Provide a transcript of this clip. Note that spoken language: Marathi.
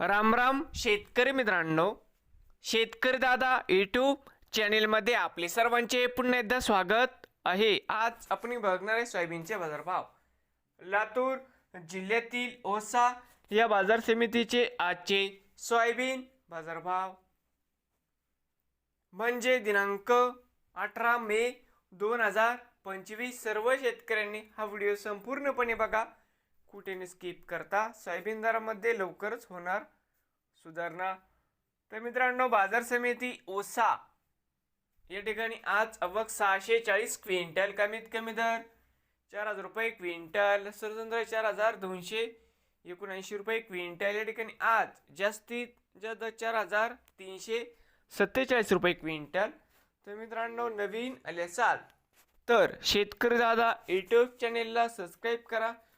राम राम शेतकरी मित्रांनो. शेतकरी दादा यूट्यूब चॅनेलमध्ये आपले सर्वांचे पुन्हा एकदा स्वागत आहे. आज आपण बघणार आहे सोयाबीनचे बाजारभाव. लातूर जिल्ह्यातील ओसा या बाजार समितीचे आजचे सोयाबीन बाजारभाव. म्हणजे दिनांक अठरा मे दोन हजार पंचवीस सर्व शेतकऱ्यांनी हा व्हिडिओ संपूर्णपणे बघा. कुठेने स्किप करता? सोयाबीन दरामध्ये लवकरच होणार सुधारणा. तर मित्रांनो बाजार समिती ओसा. या ठिकाणी आज अवक सहाशे चाळीस क्विंटल कमीत कमी दर चार हजार रुपये क्विंटल. स्वतंत्र चार हजार दोनशे एकोणऐंशी रुपये क्विंटल. या ठिकाणी आज जास्तीत जास्त चार हजार तीनशे सत्तेचाळीस रुपये क्विंटल. तर मित्रांनो नवीन आले असाल तर शेतकरी दादा यूट्यूब चॅनेलला सबस्क्राईब करा.